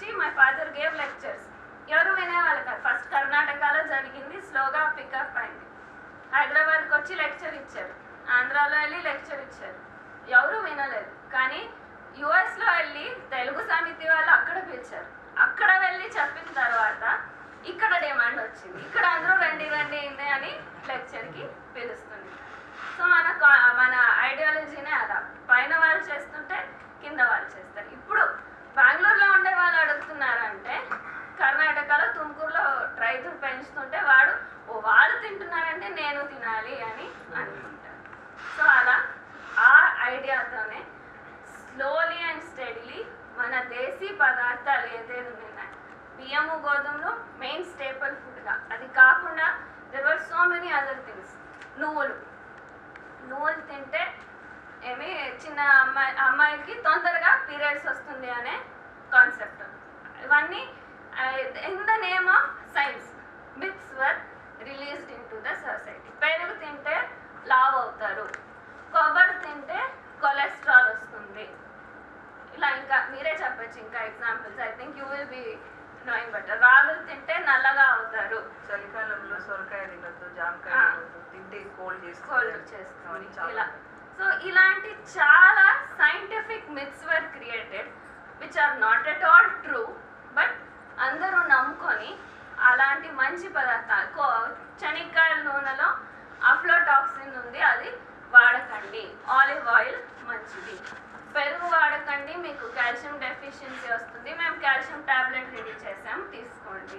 వచ్చి my father gave lectures ఎవరు వినేవాళ్ళు కాదు. ఫస్ట్ కర్ణాటకలో జరిగింది స్లోగా పికప్ అయింది. హైదరాబాద్కి వచ్చి లెక్చర్ ఇచ్చారు. ఆంధ్రాలో వెళ్ళి లెక్చర్ ఇచ్చారు. ఎవరు వినలేదు. కానీ యుఎస్లో వెళ్ళి తెలుగు సమితి వాళ్ళు అక్కడ పిలిచారు. అక్కడ వెళ్ళి చెప్పిన తర్వాత ఇక్కడ డిమాండ్ వచ్చింది. ఇక్కడ అందరూ రండి రండి ఏంటి అని లెక్చర్కి పిలుస్తుంది సో మన కా- మన ఐడియాలజీనే అలా. పైన వాళ్ళు చేస్తుంటే కింద వాళ్ళు చేస్తారు ఇప్పుడు బెంగళూరులో ఉండే వాళ్ళు అడుగుతున్నారంటే కర్ణాటకలో తుమ్కూరులో రైతులు పెంచుతుంటే వాడు ఓ వాళ్ళు తింటున్నారంటే నేను తినాలి అని అనుకుంటాడు సో అలా ఆ ఐడియాతోనే స్లోలీ అండ్ స్టడీలీ మన దేశీ పదార్థాలు ఏదైతే ఉన్నాయి బియ్యము గోధుమలు మెయిన్ స్టేపుల్ ఫుడ్గా. అది కాకుండా there so many other things నువ్వులు. నువ్వులు తింటే ఏమి చిన్న అమ్మాయి అమ్మాయికి తొందరగా పీరియడ్స్ వస్తుంది అనే కాన్సెప్ట్. ఇవన్నీ in the name of science myths were released into the society. పెరుగు తింటే లావ్ అవుతారు. కొబ్బరి తింటే కొలెస్ట్రాల్ వస్తుంది. ఇలా ఇంకా మీరే చెప్పచ్చు ఇంకా examples. I think you will be knowing better రాగులు తింటే నల్లగా అవుతారు. చలికాలంలో సొరకాయ తినొద్దు జామకాయ తింటే కోల్డ్ కోల్డ్ చేస్తుంది. చాలా ఇలా. సో ఇలాంటి చాలా scientific myths were created which are not at all true but అందరూ నమ్ముకొని అలాంటి మంచి పదార్థాలు. కో శనక్కాయల నూనెలో అఫ్లోటాక్సిన్ ఉంది అది వాడకండి. ఆలివ్ ఆయిల్ మంచిది. పెరుగు వాడకండి మీకు కాల్షియం డెఫిషియన్సీ వస్తుంది. మేము కాల్షియం టాబ్లెట్ రెడీ చేసాం తీసుకోండి.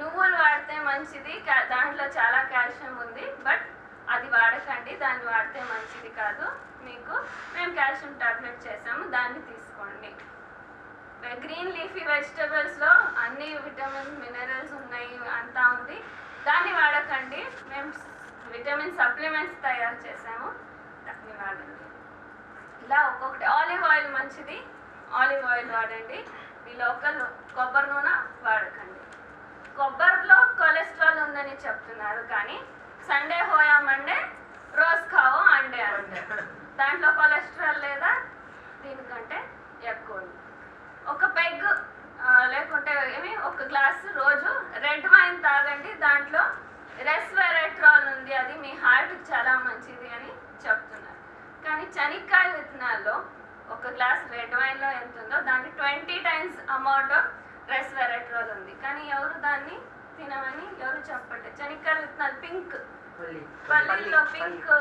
నువ్వులు వాడితే మంచిది దాంట్లో చాలా కాల్షియం ఉంది బట్ అది వాడకండి దాన్ని వాడితే మంచిది కాదు. మీకు మేము కాల్షియం టాబ్లెట్ చేసాము దాన్ని తీసుకోండి. గ్రీన్ లీఫీ వెజిటబుల్స్లో అన్ని విటమిన్ మినరల్స్ ఉన్నాయి అంతా ఉంది. దాన్ని వాడకండి. మేము విటమిన్ సప్లిమెంట్స్ తయారు చేసాము. దాన్ని వాడండి. ఇలా ఒక్కొక్కటి ఆలివ్ ఆయిల్ మంచిది. ఆలివ్ ఆయిల్ వాడండి. మీ లోకల్ కొబ్బరి నూనె వాడకండి. కొబ్బరిలో కొలెస్ట్రాల్ ఉందని చెప్తున్నారు కానీ సండే హోయా మండే రోజ్ ఖావో అండే అంటే దాంట్లో కొలెస్ట్రాల్ లేదా? దీనికంటే ఎక్కువ ఉంది. ఒక పెగ్ లేకుంటే ఏమి ఒక గ్లాస్ రోజు రెడ్ వైన్ తాగండి. దాంట్లో రెస్వెరెట్రాల్ ఉంది. అది మీ హార్ట్కి చాలా మంచిది అని చెప్తున్నారు. కానీ శనక్కాయ విత్తనాల్లో ఒక గ్లాస్ రెడ్ వైన్లో ఎంత ఉందో దానికి twenty times amount of resveratrol ఉంది. కానీ ఎవరు దాన్ని తినమని ఎవరు చెప్పట్లేదు. శనక్కాయ విత్తనాలు పింక్ పల్లీలో పింక్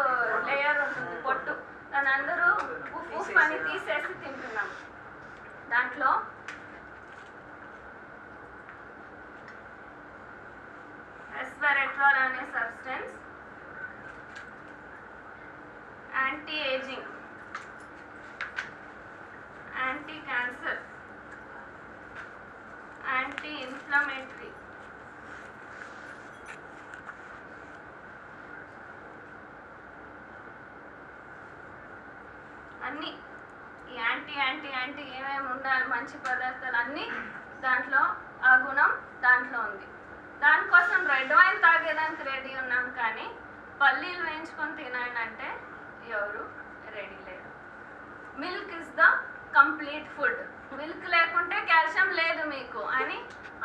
లేయర్ ఉంటుంది పొట్టు. దాని అందరూ ఉఫ్ అని తీసేసి తింటున్నాం దాంట్లో ఎస్వెరెట్రాల్ అనే substance anti ageing anti cancer anti inflammatory అన్ని ఈ యాంటీ యాంటీ యాంటీ ఏమేమి ఉండాలి మంచి పదార్థాలు అన్నీ దాంట్లో ఆ గుణం దాంట్లో ఉంది. దానికోసం రెడ్ వైన్ తాగేదానికి రెడీ ఉన్నాం కానీ పల్లీలు వేయించుకొని తినండి అంటే ఎవరు రెడీ లేరు. Milk is the complete food. Milk లేకుంటే కాల్షియం లేదు మీకు అని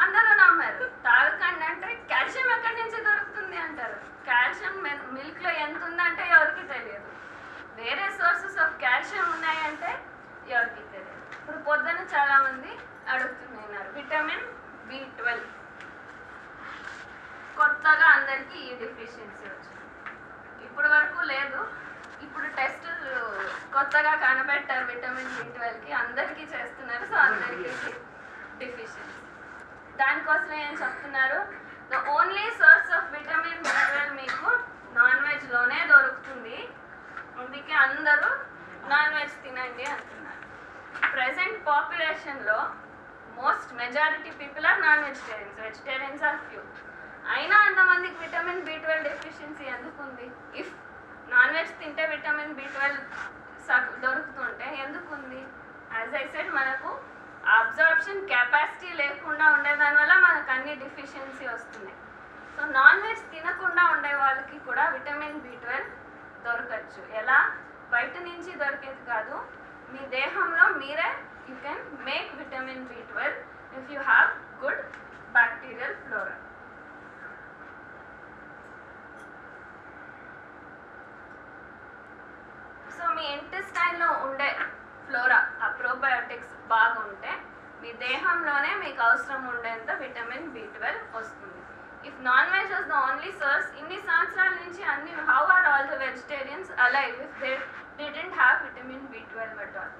అందరూ నమ్మారు. తాగకండి అంటే కాల్షియం ఎక్కడి నుంచి దొరుకుతుంది అంటారు. కాల్షియం మిల్క్లో ఎంత ఉందంటే ఎవరికి తెలియదు. వేరే సోర్సెస్ ఆఫ్ కాల్షియం ఉన్నాయంటే ఎవరికి ఇప్పుడు పొద్దున చాలా మంది అడుగుతున్నారు. Vitamin B twelve. కొత్తగా అందరికీ ఈ డెఫిషియన్సీ వచ్చింది. ఇప్పటి వరకు లేదు. ఇప్పుడు టెస్టులు కొత్తగా కనిపెట్టారు విటమిన్ బి ట్వెల్వ్కి. అందరికీ చేస్తున్నారు సో అందరికీ డెఫిషియన్సీ. దానికోసం ఏం చెప్తున్నారు? The only source of vitamin B twelve మీకు నాన్ వెజ్లోనే దొరుకుతుంది. అందుకే అందరూ నాన్ వెజ్ తినండి అంటున్నారు. Present పాపులేషన్లో most majority people are non vegetarians vegetarians are few అయినా అంతమందికి విటమిన్ బి ట్వెల్వ్ డెఫిషియన్సీ ఎందుకు ఉంది ఇఫ్ నాన్ వెజ్ తింటే విటమిన్ బి ట్వెల్వ్ దొరుకుతుంటే ఎందుకు ఉంది యాజ్ ఐ సెడ్ మనకు అబ్జార్ప్షన్ కెపాసిటీ లేకుండా ఉండేదాని వల్ల మనకు అన్ని డెఫిషియన్సీ వస్తున్నాయి. సో నాన్ వెజ్ తినకుండా ఉండే వాళ్ళకి కూడా విటమిన్ బి ట్వెల్వ్ దొరకచ్చు. ఎలా? బయట నుంచి దొరికేది కాదు. మీ దేహంలో మీరే you can make vitamin B twelve if you have good bacterial flora so మీ ఇంటెస్టైన్లో ఉండే ఫ్లోరా ఆ ప్రోబయోటిక్స్ బాగుంటే మీ దేహంలోనే మీకు అవసరం ఉండేంత విటమిన్ బి ట్వెల్వ్ వస్తుంది. If non veg was the only source ఇన్ని సంవత్సరాల నుంచి అన్ని how are all the vegetarians alive if they didn't have vitamin B twelve at all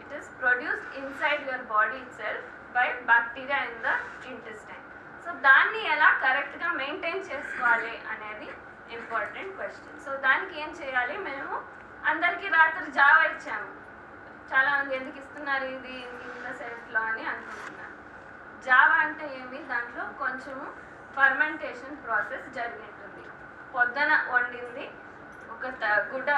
it is produced inside your body itself by bacteria in the intestine so దాన్ని ఎలా కరెక్ట్గా maintain చేసుకోవాలి అనేది important question so దానికి ఏం చేయాలి మేము? అందరికీ రాత్రి జావ ఇచ్చాము. చాలామంది ఎందుకు ఇస్తున్నారు ఇది ఇంత సెల్ఫ్లో అని అనుకుంటున్నాను జావా అంటే ఏమి? దాంట్లో కొంచెము ఫర్మెంటేషన్ ప్రాసెస్ జరిగినట్టుంది పొద్దున వండింది. ఒక త- గుడ్డ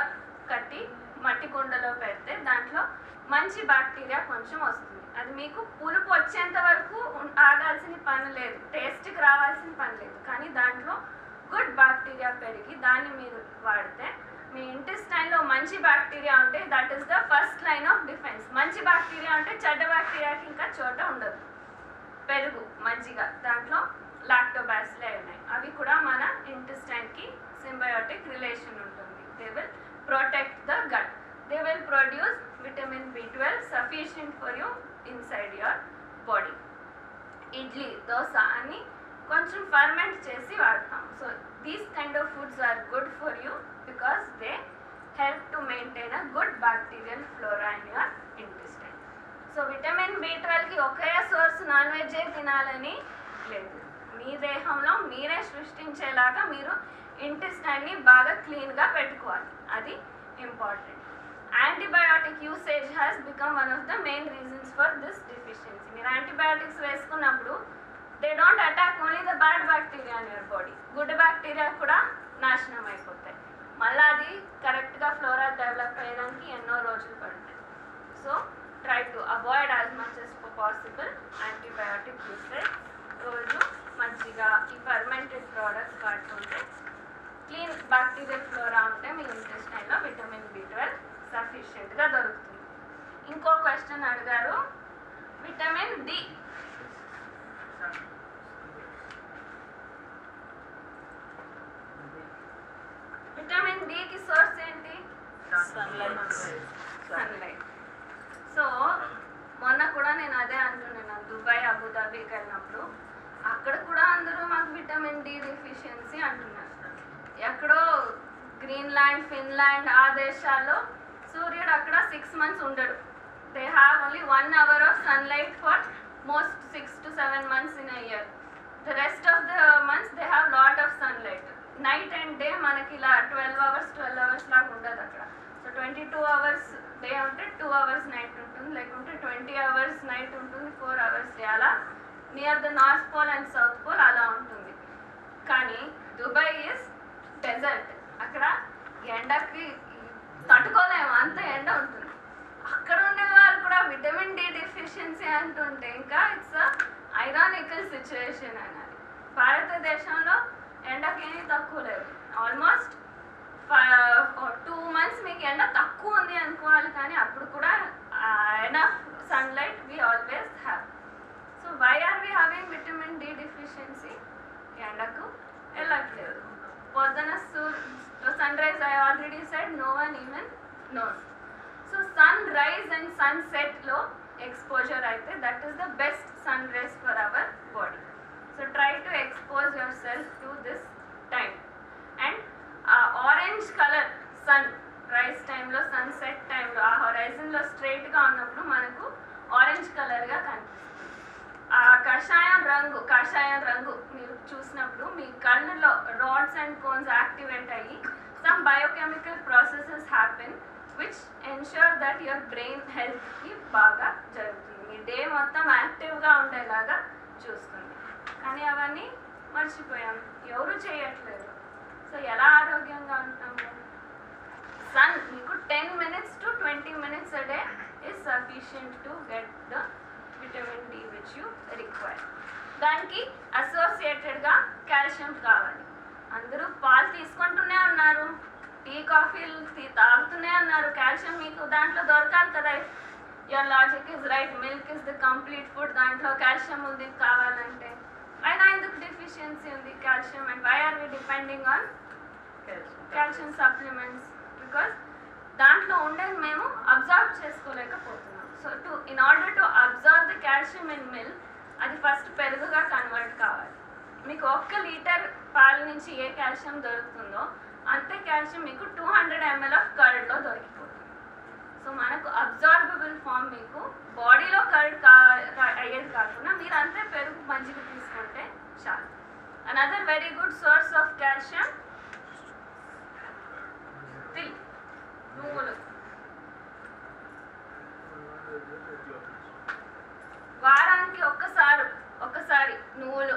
మట్టి కుండలో పెడితే దాంట్లో మంచి బ్యాక్టీరియా కొంచెం వస్తుంది. అది మీకు పులుపు వచ్చేంత వరకు ఆగాల్సిన పని లేదు. టేస్ట్కి రావాల్సిన పని లేదు. కానీ దాంట్లో గుడ్ బ్యాక్టీరియా పెరిగి దాన్ని మీరు వాడితే మీ ఇంటెస్టైన్లో మంచి బ్యాక్టీరియా ఉంటే that is the first line of defence మంచి బ్యాక్టీరియా ఉంటే చెడ్డ బ్యాక్టీరియాకి ఇంకా చోట ఉండదు. పెరుగు మంచిగా. దాంట్లో లాక్టోబాసిలే ఉన్నాయి. అవి కూడా మన ఇంటెస్టైన్కి సింబయోటిక్ రిలేషన్ ఉంటుంది. They will protect the gut they will produce vitamin B twelve sufficient for you inside your body idli dosa అని కొంచెం ఫర్మెంట్ చేసి వాడతాం. So these kind of foods are good for you because they help to maintain a good bacterial flora in your intestine so vitamin B ట్వెల్వ్కి ఒకే source non వెజ్జే తినాలని లేదు. మీ దేహంలో మీరే సృష్టించేలాగా మీరు ఇంటెస్టైన్ని బాగా క్లీన్గా పెట్టుకోవాలి. అది important antibiotic usage has become one of the main reasons for this deficiency మీరు యాంటీబయాటిక్స్ వేసుకున్నప్పుడు they don't attack only the bad bacteria in your body good bacteria కూడా నాశనం అయిపోతాయి. మళ్ళీ అది కరెక్ట్గా ఫ్లోరా డెవలప్ అయ్యడానికి ఎన్నో రోజులు పడుతుంది so try to avoid as much as possible antibiotic usage రోజు మంచిగా ఈ ఫర్మెంటెడ్ ప్రోడక్ట్స్ వాడుతుంటే క్లీన్ బ్యాక్టీరియల్ ఫ్లోరా ఉంటే మీ ఇంటెస్టైన్లో విటమిన్ బి ట్వెల్వ్ సఫిషియెంట్గా దొరుకుతుంది. ఇంకో క్వశ్చన్ అడిగారు విటమిన్ డి విటమిన్ డికి సోర్స్ ఏంటి? సన్లైట్ సో మొన్న కూడా నేను అదే అంటున్నాను దుబాయ్ అబుదాబీకి వెళ్ళినప్పుడు. అక్కడ కూడా అందరూ మాకు విటమిన్ డి డెఫిషియన్సీ అంటున్నారు. ఎక్కడో గ్రీన్లాండ్ ఫిన్లాండ్ ఆ దేశాల్లో సూర్యుడు అక్కడ సిక్స్ మంత్స్ ఉండడు. They have only one hour of sunlight for most six to seven months in year the rest of the months they have lot of sunlight night and day మనకి ఇలా twelve hours twelve hours లాగా ఉండదు అక్కడ. So twenty two hours day ఉంటే two hours night ఉంటుంది. లేకుంటే twenty hours night ఉంటుంది four hours day అలా near the north pole and south pole అలా ఉంటుంది. కానీ దుబాయ్ ఇస్ డెజర్ట్ అక్కడ ఎండకి తట్టుకోలేము అంత ఎండ ఉంటుంది. అక్కడ ఉండే వాళ్ళు కూడా విటమిన్ డి డెఫిషియన్సీ అంటుంటే ఇంకా ఇట్స్ ఐరానికల్ సిచ్యువేషన్ అన్నది భారతదేశంలో ఎండకేమీ తక్కువ లేదు ఆల్మోస్ట్ టూ మంత్స్ మీకు ఎండ తక్కువ ఉంది అనుకోవాలి కానీ అప్పుడు కూడా enough sunlight we always have so why are we having vitamin D deficiency ఎండకు వెళ్ళట్లేదు పొద్దున sunrise I already said no one even knows so sunrise and sun సెట్లో ఎక్స్పోజర్ అయితే that is the best sunrise for our body so try to expose yourself to this time and ఆ orange colour sunrise టైంలో sunset టైంలో ఆ హొరైజన్లో స్ట్రైట్గా ఉన్నప్పుడు మనకు orange కలర్గా కనిపిస్తుంది ఆ కషాయం రంగు కషాయం రంగు మీరు చూసినప్పుడు మీ కళ్ళలో రాడ్స్ అండ్ కోన్స్ యాక్టివేట్ అయ్యి some biochemical processes happen which ensure that your brain హెల్త్కి బాగా జరుగుతుంది. మీ డే మొత్తం యాక్టివ్గా ఉండేలాగా చూస్తుంది. కానీ అవన్నీ మర్చిపోయాం. ఎవరు చేయట్లేదు. సో ఎలా ఆరోగ్యంగా ఉంటాము? సన్ మీకు ten minutes to twenty minutes a day is sufficient to get the vitamin D which you require దానికి అసోసియేటెడ్గా కాల్షియం కావాలి. అందరూ పాలు తీసుకుంటూనే ఉన్నారు. టీ కాఫీలు తాగుతూనే ఉన్నారు కాల్షియం మీకు దాంట్లో దొరకాలి కదా. Your logic is right milk is the complete food దాంట్లో కాల్షియం ఉంది కావాలంటే. అయినా ఎందుకు డెఫిషియన్సీ ఉంది calcium? And why are we depending on calcium supplements? Because దాంట్లో ఉండేది మేము absorb చేసుకోలేకపోతున్నాం. So to in order to absorb the calcium in milk అది ఫస్ట్ పెరుగుగా కన్వర్ట్ కావాలి. మీకు ఒక్క లీటర్ పాల నుంచి ఏ కాల్షియం దొరుకుతుందో అంతే కాల్షియం మీకు టూ హండ్రెడ్ ఎంఎల్ ఆఫ్ కర్డ్లో దొరికిపోతుంది. సో మనకు అబ్జార్బబుల్ ఫామ్ మీకు బాడీలో కర్డ్ కా అయ్యేది కాకుండా మీరు అంతే పెరుగు మంచిగా తీసుకుంటే చాలు. Another very good source of calcium til నువ్వులు. వారానికి ఒక్కసారి ఒక్కసారి నువ్వులు.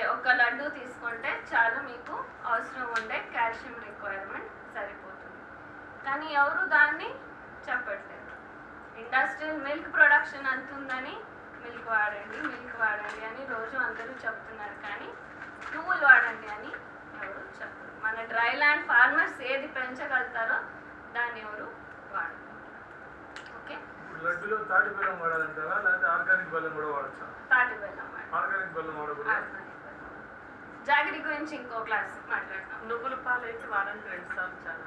వాడితే ఒక లడ్డు తీసుకుంటే చాలు మీకు అవసరం ఉండే కాల్షియం రిక్వైర్మెంట్ సరిపోతుంది. కానీ ఎవరు దాన్ని చెప్పట్లేదు. ఇండస్ట్రియల్ మిల్క్ ప్రొడక్షన్ అంత ఉందని మిల్క్ వాడండి మిల్క్ వాడండి అని రోజు అందరూ చెప్తున్నారు కానీ నువ్వులు వాడండి అని ఎవరు చెప్పరు. మన డ్రై ల్యాండ్ ఫార్మర్స్ ఏది పెంచగలుగుతారో దాన్ని ఎవరు వాడరు ఓకే? లడ్డులో తాటి బెల్లం వాడాలంటారా? లేకపోతే ఆర్గానిక్ బెల్లం కూడా వాడచ్చా? తాటి బెల్లం ఆర్గానిక్ బెల్లం వాడకూడదు. జాగిరి గురించి ఇంకో క్లాస్ మాట్లాడతాం నువ్వుల పాలు అయితే వారానికి రెండు సార్లు చాలా.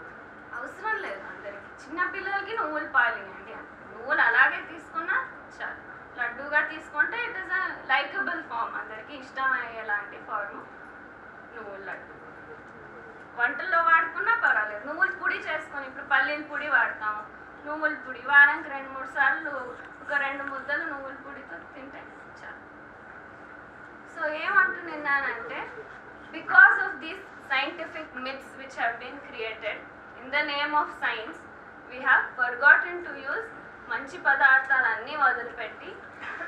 అవసరం లేదు అందరికి. చిన్న పిల్లలకి నువ్వులు పాలియండి నువ్వులు అలాగే తీసుకున్నా చాలు. లడ్డూగా తీసుకుంటే it is a likable form అందరికి ఇష్టం అయ్యేలాంటి ఫార్మ్ నువ్వుల లడ్డు. వంటల్లో వాడుకున్నా పర్వాలేదు. నువ్వుల పొడి చేసుకొని ఇప్పుడు పల్లీల పొడి వాడతాము. నువ్వుల పొడి వారానికి రెండు మూడు సార్లు ఒక రెండు ముద్దలు నువ్వుల పొడితో తింటే ఏమంటున్నానంటే because of these scientific myths which have been created in the name of science we have forgotten to use మంచి పదార్థాలన్నీ వదిలిపెట్టి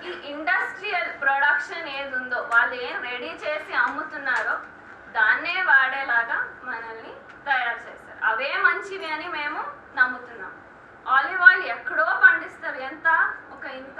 ఈ ఇండస్ట్రియల్ ప్రొడక్షన్ ఏది ఉందో వాళ్ళు ఏం రెడీ చేసి అమ్ముతున్నారో దాన్నే వాడేలాగా మనల్ని తయారు చేస్తారు అవే మంచివి అని మేము నమ్ముతున్నాం. ఆలివ్ ఆయిల్ ఎక్కడో పండిస్తారు. ఎంత? ఒక ఇంత